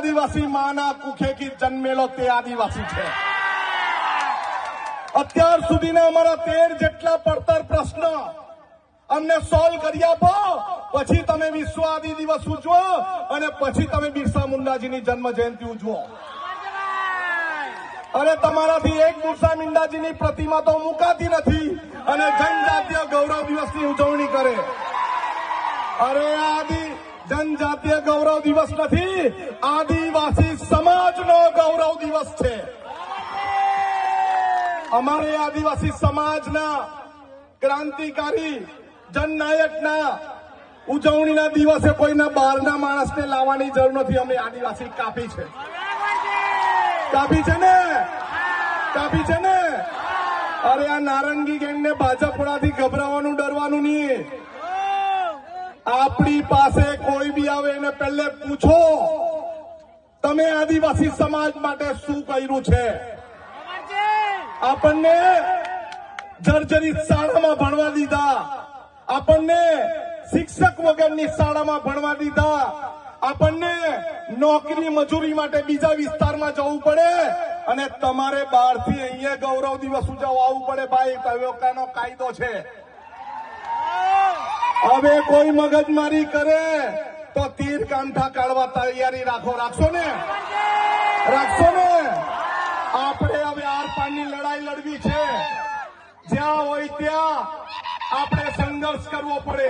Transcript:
આદિવાસી માના કુખેથી જન્મેલો તે આદિવાસી છે. અત્યાર સુધીના અમારા તેર જેટલા પડતર પ્રશ્ન અમને સોલ્વ કરી આપો, પછી તમે વિશ્વ આદિ દિવસ ઉજવો અને પછી તમે બિરસા મુંડાજીની જન્મ જયંતિ ઉજવો. અને તમારાથી એક બિરસા મુંડાજીની પ્રતિમા તો મુકાતી નથી અને જનજાતીય ગૌરવ દિવસની ઉજવણી કરે. અરે આદિ જનજાતીય ગૌરવ દિવસ નથી, આદિવાસી સમાજનો ગૌરવ દિવસ છે. અમારે આદિવાસી સમાજના ક્રાંતિકારી, જનનાયકના ઉજવણીના દિવસે કોઈના બહારના માણસને લાવવાની જરૂર નથી, અમે આદિવાસી કાપી છે. કાપી છે ને? કાપી છે ને? અરે આ નારંગી ગેંગને ભાજપ ગભરાવાનું, ડરવાનું નહીં. આપણી પાસે કોઈ બી આવે એને પહેલે પૂછો. તમે આદિવાસી સમાજ માટે શું કર્યું છે? આપણને જર્જરિત શાળામાં ભણવા દીધા. આપણને શિક્ષક વગરની શાળામાં ભણવા દીધા. આપણને નોકરી મજૂરી માટે બીજા વિસ્તારમાં જવું પડે અને તમારે બહારથી અહીંયા ગૌરવ દિવસ ઉજવવા આવવું પડે ભાઈ. તયોકાનો કાયદો છે? હવે કોઈ મગજમારી કરે તો તીર કાંઠા કાઢવા તૈયારી રાખો. રાખશો ને? રાખશો ને? આપણે હવે આર પારની લડાઈ લડવી છે. જ્યાં હોય ત્યાં આપણે સંઘર્ષ કરવો પડે.